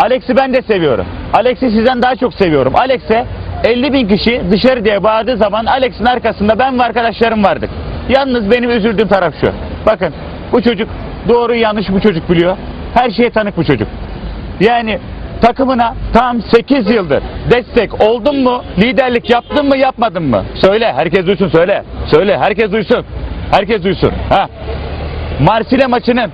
Alex'i ben de seviyorum. Alex'i sizden daha çok seviyorum. Alex'e 50 bin kişi dışarı diye bağırdığı zaman Alex'in arkasında ben ve arkadaşlarım vardık. Yalnız benim üzüldüğüm taraf şu. Bakın bu çocuk doğru yanlış bu çocuk biliyor. Her şeye tanık bu çocuk. Yani takımına tam 8 yıldır destek oldun mu? Liderlik yaptın mı yapmadın mı? Söyle herkes duysun söyle. Söyle herkes duysun. Herkes duysun. Ha. Marsile maçının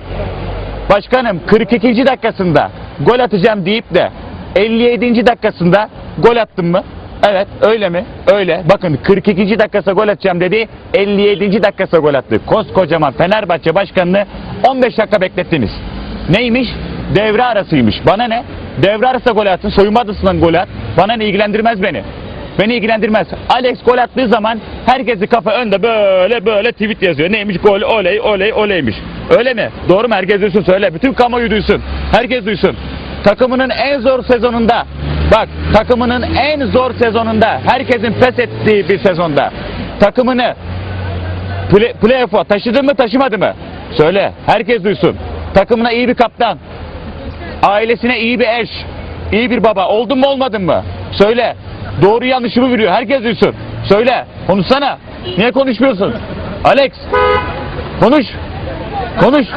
başkanım 42. dakikasında gol atacağım deyip de 57. dakikasında gol attın mı? Evet öyle mi? Öyle. Bakın 42. dakikası gol atacağım dedi. 57. dakikası gol attı. Koskocaman Fenerbahçe başkanını 15 dakika beklettiniz. Neymiş? Devre arasıymış. Bana ne? Devre arası gol atsın. Soyunma odasından gol at. Bana ne ilgilendirmez beni. Beni ilgilendirmez. Alex gol attığı zaman herkesi kafa önde böyle böyle tweet yazıyor. Neymiş gol oley oley oleymiş. Öyle mi? Doğru mu? Herkes duysun söyle. Bütün kamuoyu duysun. Herkes duysun. Takımının en zor sezonunda bak takımının en zor sezonunda herkesin pes ettiği bir sezonda takımını play, playoff'a taşıdı mı taşımadı mı? Söyle. Herkes duysun. Takımına iyi bir kaptan. Ailesine iyi bir eş. iyi bir baba. Oldun mu olmadın mı? Söyle. Doğru yanlışı mı biliyor? Herkes duysun. Söyle. Konuşsana. Niye konuşmuyorsun? Alex. Konuş. Konuş.